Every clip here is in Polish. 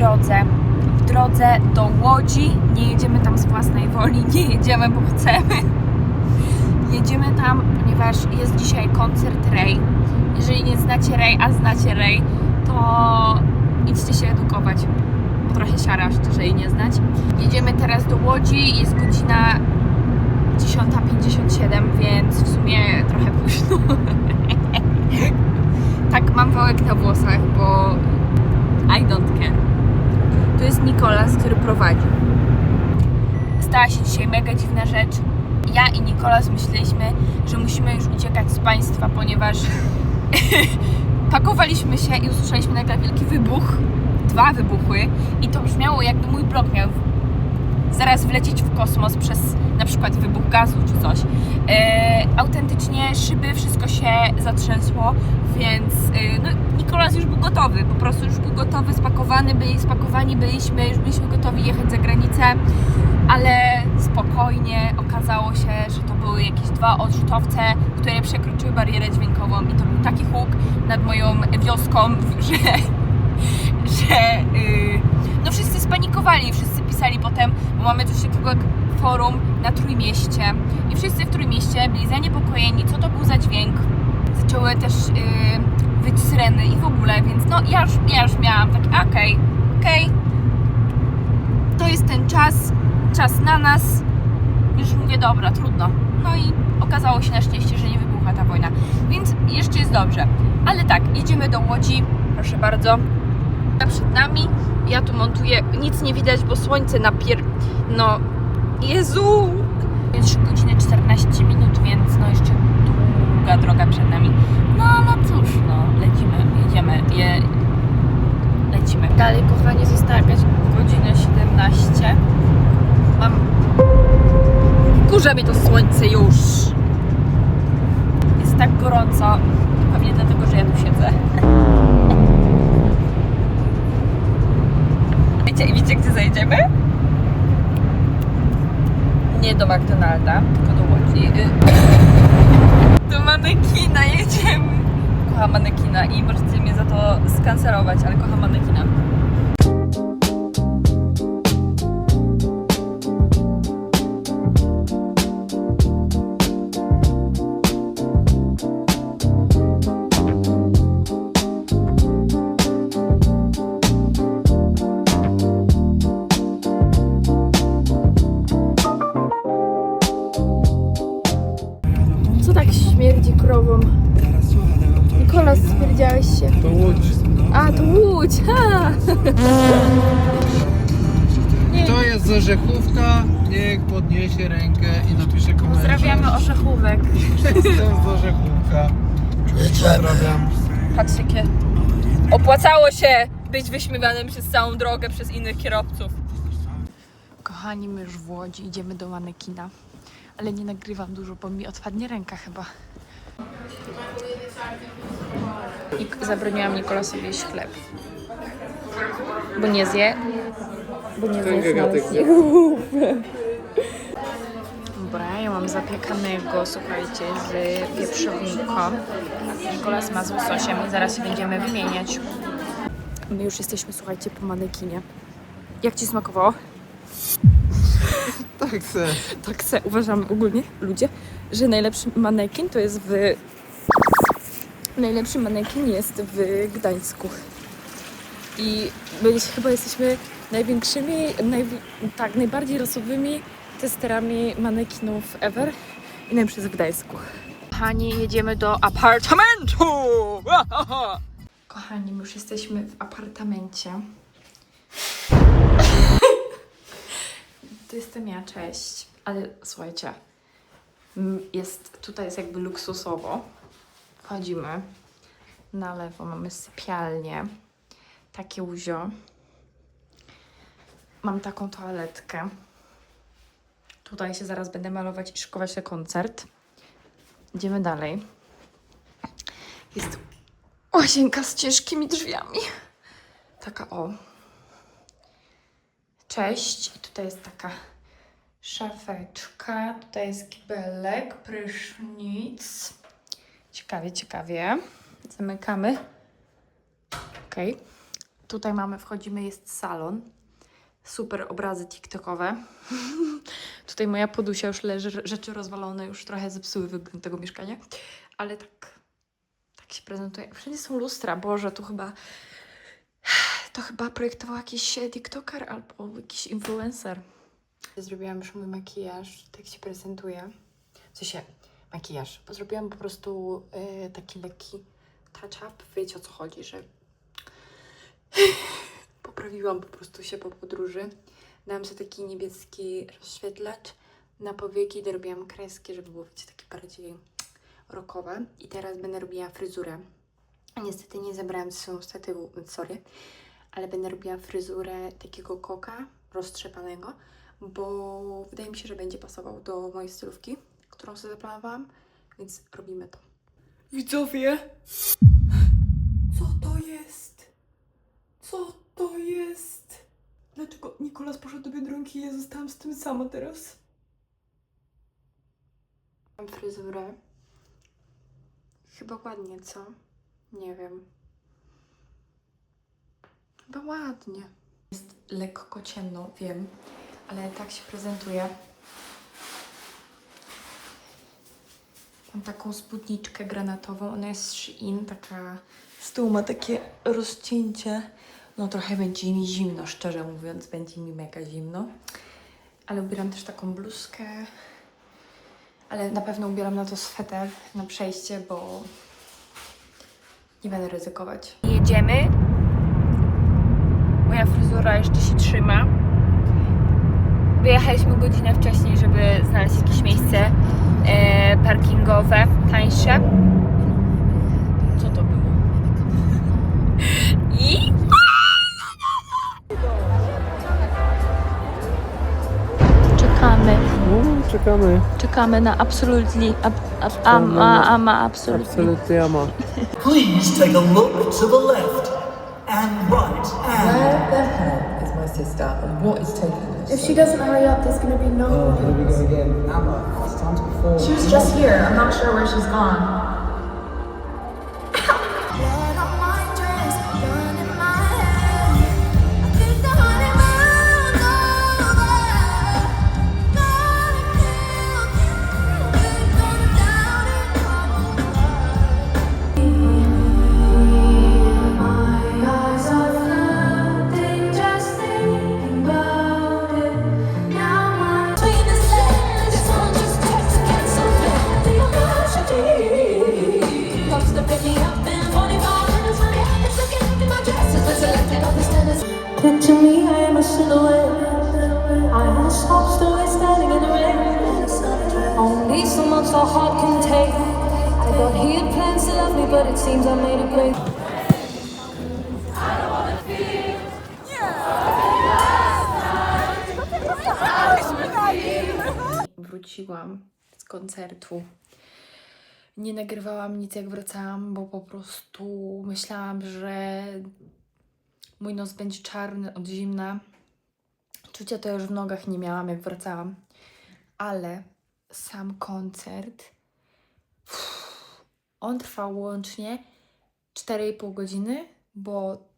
drodze. W drodze do Łodzi. Nie jedziemy tam z własnej woli, nie jedziemy, bo chcemy. Jedziemy tam, ponieważ jest dzisiaj koncert Ray. Jeżeli nie znacie Ray, a znacie Ray, to idźcie się edukować. Bo trochę siara, szczerze jej nie znać. Jedziemy teraz do Łodzi, jest godzina 10.57, więc w sumie trochę późno. tak, mam wałek na włosach, bo I don't care. Tu jest Nikolas, który prowadzi. Stała się dzisiaj mega dziwna rzecz. Ja i Nikolas myśleliśmy, że musimy już uciekać z państwa, ponieważ pakowaliśmy się i usłyszeliśmy nagle wielki wybuch. Dwa wybuchły i to brzmiało jakby mój blok miał zaraz wlecieć w kosmos przez na przykład wybuch gazu czy coś. E, autentycznie szyby, wszystko się zatrzęsło, więc e, no, Nikolas już był gotowy, po prostu już był gotowy, spakowany, byli, spakowani byliśmy, już byliśmy gotowi jechać za granicę, ale spokojnie okazało się, że to były jakieś dwa odrzutowce, które przekroczyły barierę dźwiękową i to był taki huk nad moją wioską, że że yy, no wszyscy spanikowali, wszyscy pisali potem, bo mamy coś takiego jak forum na Trójmieście i wszyscy w Trójmieście byli zaniepokojeni, co to był za dźwięk. Zaczęły też yy, wyć syreny i w ogóle, więc no ja już, ja już miałam tak, okej, okej, to jest ten czas, czas na nas, już mówię, dobra, trudno. No i okazało się na szczęście, że nie wybuchła ta wojna, więc jeszcze jest dobrze. Ale tak, jedziemy do Łodzi, proszę bardzo, przed nami. Ja tu montuję, nic nie widać, bo słońce napier... No, Jezu! Jest 3 godziny 14 minut, więc no jeszcze długa droga przed nami. No, no cóż, no, lecimy, jedziemy, je... lecimy. Dalej, kochanie, została jakaś godzina 17. Mam... Kurza mi to słońce już! Jest tak gorąco, pewnie dlatego, że ja tu siedzę. Wiecie, i wiecie, gdzie zajdziemy? Nie do McDonalda, tylko do Łodzi. Y, Do manekina jedziemy. Kocham manekina i możecie mnie za to skancerować, ale kocham manekina. Podniesie rękę i napisze komentarz. Pozdrawiamy orzechówek. Jestem z Orzechówka. Pozdrawiam. Patrz jakie... Opłacało się być wyśmiewanym przez całą drogę przez innych kierowców. Kochani, my już w Łodzi idziemy do manekina. Ale nie nagrywam dużo, bo mi odpadnie ręka chyba. I zabroniłam Nikolasowi jeść chleb. Bo nie zje. Bo nie zje mam zapiekanego, słuchajcie, z wieprzowinką. Nikolas ma z łososiem i zaraz się będziemy wymieniać. My już jesteśmy, słuchajcie, po manekinie. Jak Ci smakowało? Tak se. Tak se uważamy ogólnie, ludzie, że najlepszy manekin to jest w... Najlepszy manekin jest w Gdańsku. I my chyba jesteśmy największymi, najwi... tak, najbardziej rasowymi testerami manekinów ever. I najlepszy jest w Gdańsku. Kochani, jedziemy do apartamentu! Kochani, my już jesteśmy w apartamencie. To jestem ja, cześć. Ale słuchajcie, jest, tutaj jest jakby luksusowo. Wchodzimy. Na lewo mamy sypialnię. Takie łuzio. Mam taką toaletkę. Tutaj się zaraz będę malować i szykować na koncert. Idziemy dalej. Jest łazienka z ciężkimi drzwiami. Taka o. Cześć. I tutaj jest taka szafeczka. Tutaj jest kibelek, prysznic. Ciekawie, ciekawie. Zamykamy. Ok. Tutaj mamy, wchodzimy, jest salon. Super obrazy TikTokowe. Tutaj moja podusia już leży, rzeczy rozwalone, już trochę zepsuły wygląd tego mieszkania. Ale tak, tak się prezentuje. Wszędzie są lustra, Boże, tu chyba... To chyba projektował jakiś TikToker albo jakiś influencer. Zrobiłam już mój makijaż, tak się prezentuje. W sensie makijaż, zrobiłam po prostu e, taki lekki touch-up. Wiecie o co chodzi, że poprawiłam po prostu się po podróży. Dałam sobie taki niebieski rozświetlacz na powieki, dorobiłam kreski, żeby było wiecie, takie bardziej rokowe. I teraz będę robiła fryzurę. Niestety nie zabrałam ze sobą statywu, sorry, ale będę robiła fryzurę takiego koka roztrzepanego, bo wydaje mi się, że będzie pasował do mojej stylówki, którą sobie zaplanowałam, więc robimy to. Widzowie! Co to jest? Co to jest? Dlaczego Nikolas poszedł do Biedronki i ja zostałam z tym sama teraz? Mam fryzurę. Chyba ładnie, co? Nie wiem. Chyba ładnie. Jest lekko ciemno, wiem, ale tak się prezentuje. Mam taką spódniczkę granatową, ona jest z Shein, taka z tyłu ma takie rozcięcie. No trochę będzie mi zimno, szczerze mówiąc, będzie mi mega zimno. Ale ubieram też taką bluzkę. Ale na pewno ubieram na to sweter na przejście, bo nie będę ryzykować. Jedziemy. Moja fryzura jeszcze się trzyma. Wyjechaliśmy godzinę wcześniej, żeby znaleźć jakieś miejsce e, parkingowe, tańsze. Co to Czekamy. czekamy na absolutely, ab, ab, ama, ama, absolutely. Absolutnie jama. Please take a look to the left and right and Where the hell is my sister and what is taking her? If she doesn't hurry up, there's gonna be no. Oh, Here we go again. Amber, it's time to perform. She was just here. I'm not sure where she's gone. I am a silhouette. I soft story standing in the rain. Only so much heart can take. I thought he had plans to love me, but it seems I made break. Wróciłam z koncertu. Nie nagrywałam nic jak wracałam, bo po prostu myślałam, że mój nos będzie czarny od zimna. Czucia to już w nogach nie miałam jak wracałam. Ale sam koncert on trwał łącznie 4,5 godziny, bo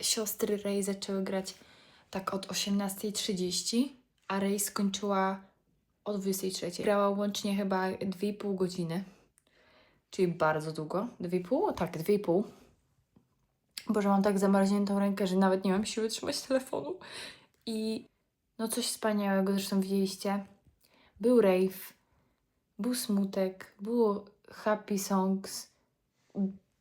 siostry Ray zaczęły grać tak od 18.30, a Ray skończyła o 23.00. Grała łącznie chyba 2,5 godziny, czyli bardzo długo. 2,5? Tak, 2,5. Boże, mam tak zamarzniętą rękę, że nawet nie mam siły trzymać telefonu. I no coś wspaniałego, zresztą widzieliście. Był rave, był smutek, było happy songs,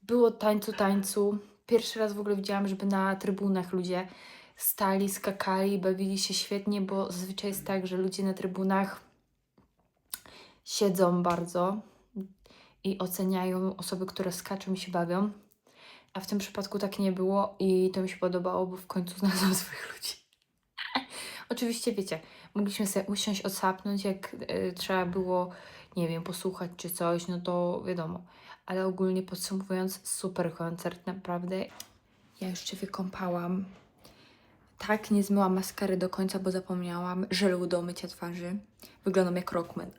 było tańcu tańcu. Pierwszy raz w ogóle widziałam, żeby na trybunach ludzie stali, skakali, bawili się świetnie, bo zazwyczaj jest tak, że ludzie na trybunach siedzą bardzo i oceniają osoby, które skaczą i się bawią. A w tym przypadku tak nie było i to mi się podobało, bo w końcu znalazłam swoich ludzi. Oczywiście wiecie, mogliśmy sobie usiąść, odsapnąć, jak y, trzeba było, nie wiem, posłuchać czy coś, no to wiadomo. Ale ogólnie podsumowując, super koncert, naprawdę. Ja już się wykąpałam. Tak, nie zmyłam maskary do końca, bo zapomniałam żelu do mycia twarzy. Wyglądam jak Rockman.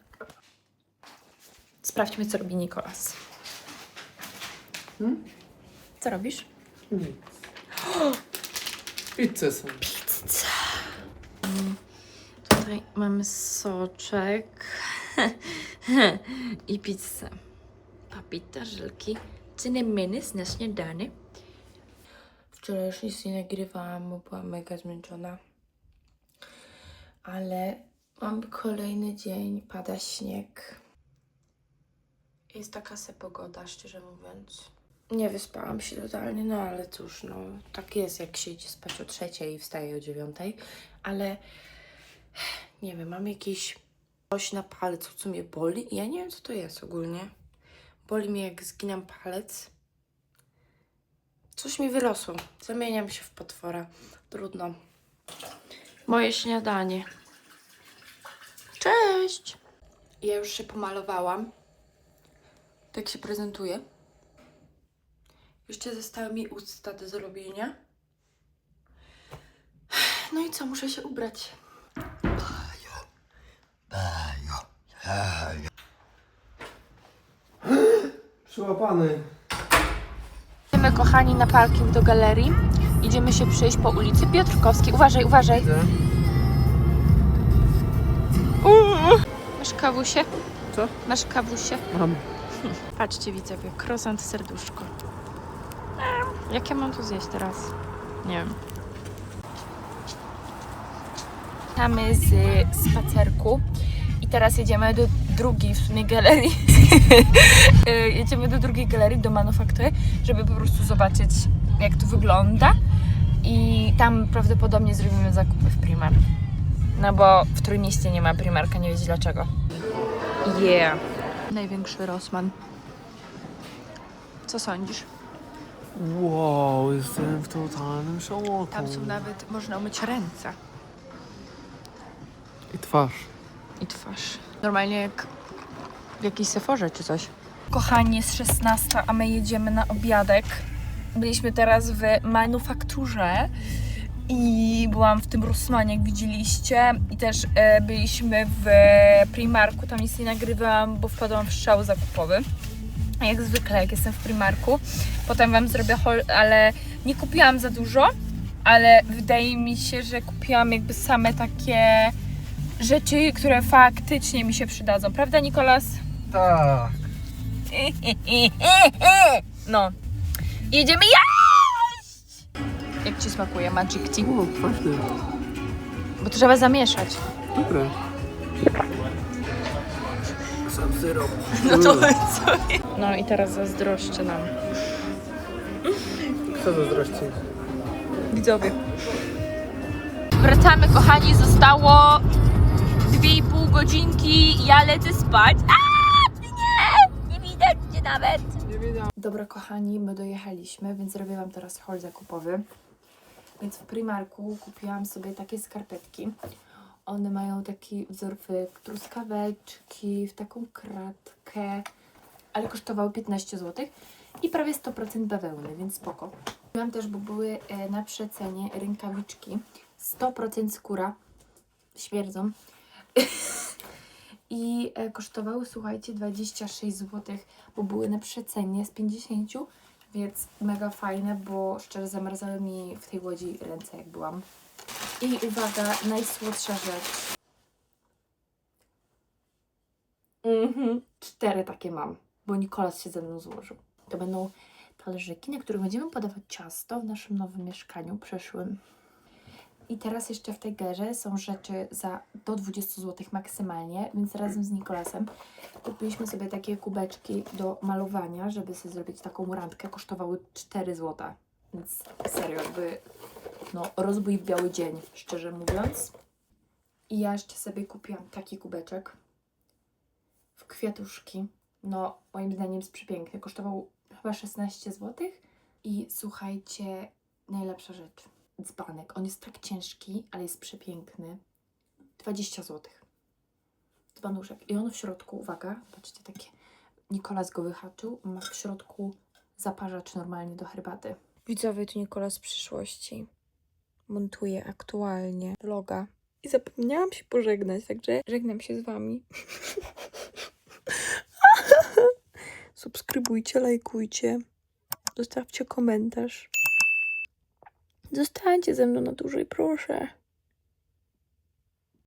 Sprawdźmy, co robi Nikolas. Co robisz? Pizze są. Tutaj mamy soczek i pizzę. Papita, żelki, cynamony na śniadanie. Wczoraj już nic nie nagrywałam, bo byłam mega zmęczona. Ale mam kolejny dzień, pada śnieg. Jest taka se pogoda, szczerze mówiąc. Nie wyspałam się totalnie, no ale cóż, no tak jest, jak się idzie spać o trzeciej i wstaje o dziewiątej, ale nie wiem, mam jakieś coś na palcu, co mnie boli i ja nie wiem, co to jest ogólnie. Boli mnie, jak zginam palec. Coś mi wyrosło. Zamieniam się w potwora. Trudno. Moje śniadanie. Cześć! Ja już się pomalowałam. Tak się prezentuję. Jeszcze zostały mi usta do zrobienia. No i co, muszę się ubrać. Przyłapany. Idziemy, kochani, na parking do galerii. Idziemy się przejść po ulicy Piotrkowskiej. Uważaj, uważaj. Uuu. Masz kawusie? Co? Masz kawusie? Mam. Patrzcie, widzowie, krosant serduszko. Jak ja mam to zjeść teraz? Nie wiem. Wracamy z spacerku i teraz jedziemy do drugiej w sumie galerii. Y, jedziemy do drugiej galerii, do manufaktury, żeby po prostu zobaczyć jak to wygląda i tam prawdopodobnie zrobimy zakupy w Primar. No bo w Trójmieście nie ma Primarka, nie wiecie dlaczego. Yeah. Największy Rossmann. Co sądzisz? Wow, jestem w totalnym szoku. Tam są nawet, można umyć ręce I twarz. i twarz. Normalnie jak w jakiejś seforze czy coś. Kochani, jest 16, a my jedziemy na obiadek. Byliśmy teraz w manufakturze i byłam w tym Rossmanie, jak widzieliście. I też e, byliśmy w Primarku, tam nic nie nagrywałam, bo wpadłam w szał zakupowy. Jak zwykle, jak jestem w Primarku. Potem Wam zrobię haul, ale nie kupiłam za dużo, ale wydaje mi się, że kupiłam jakby same takie rzeczy, które faktycznie mi się przydadzą. Prawda, Nikolas? Tak. No. Jedziemy jeść! Jak Ci smakuje Magic Tea? O, kwaśny. Bo trzeba zamieszać. Dobre. Sam syrop. No to co? No i teraz zazdroszczę nam. Kto zazdrości? Widzowie. Wracamy, kochani, zostało 2,5 godzinki, ja lecę spać. A, nie! Nie widać cię nawet. Dobra, kochani, my dojechaliśmy, więc zrobię Wam teraz haul zakupowy. Więc w Primarku kupiłam sobie takie skarpetki. One mają taki wzór w truskaweczki, w taką kratkę, ale kosztowały 15 zł i prawie 100% bawełny, więc spoko. Kupiłam też, bo były e, na przecenie rękawiczki 100% skóra, śmierdzą. I e, kosztowały, słuchajcie, 26 zł, bo były na przecenie z 50, więc mega fajne, bo szczerze zamarzały mi w tej łodzi ręce, jak byłam. I uwaga, najsłodsza rzecz. Mhm. Cztery takie mam, bo Nikolas się ze mną złożył. To będą talerzyki, na których będziemy podawać ciasto w naszym nowym mieszkaniu przyszłym. I teraz jeszcze w tej gerze są rzeczy za do 20 zł maksymalnie, więc razem z Nikolasem kupiliśmy sobie takie kubeczki do malowania, żeby sobie zrobić taką randkę. Kosztowały 4 zł. Więc serio, jakby no, rozbój w biały dzień, szczerze mówiąc. I ja jeszcze sobie kupiłam taki kubeczek w kwiatuszki. No, moim zdaniem jest przepiękny. Kosztował chyba 16 zł. I słuchajcie, najlepsza rzecz. Dzbanek. On jest tak ciężki, ale jest przepiękny. 20 zł. Dzbanuszek. I on w środku, uwaga, patrzcie, takie. Nikolas go wyhaczył. Ma w środku zaparzacz normalnie do herbaty. Widzowie, tu Nikolas z przyszłości montuje aktualnie vloga. I zapomniałam się pożegnać, także żegnam się z Wami. Subskrybujcie, lajkujcie, zostawcie komentarz. Zostańcie ze mną na dłużej, proszę.